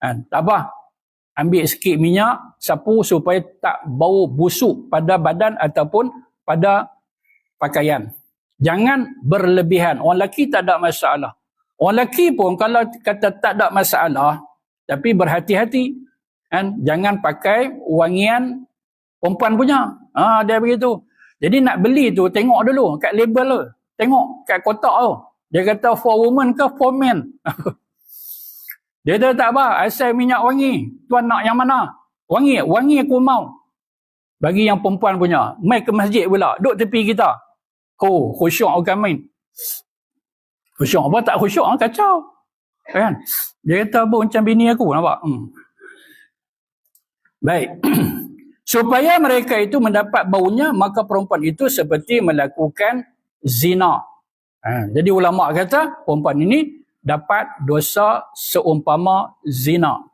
Tak apa. Ambil sikit minyak, sapu supaya tak bau busuk pada badan ataupun pada pakaian. Jangan berlebihan. Orang lelaki tak ada masalah. Orang lelaki pun kalau kata tak ada masalah, tapi berhati-hati. Kan? Jangan pakai wangian perempuan punya. Ha, dia begitu. Jadi nak beli tu, tengok dulu kat label tu. Tengok kat kotak tu. Dia kata for woman ke for men. dia kata tak apa, asal minyak wangi. Tuan nak yang mana? Wangi, wangi aku mau. Bagi yang perempuan punya. Mai ke masjid pula. Duduk tepi kita. Oh, khusyuk akan main. Khusyuk apa tak khusyuk ah kacau. Kan? Dia kata apa macam bini aku nampak. Hmm. Baik. Supaya mereka itu mendapat baunya maka perempuan itu seperti melakukan zina. Ha, jadi ulama kata perempuan ini dapat dosa seumpama zina.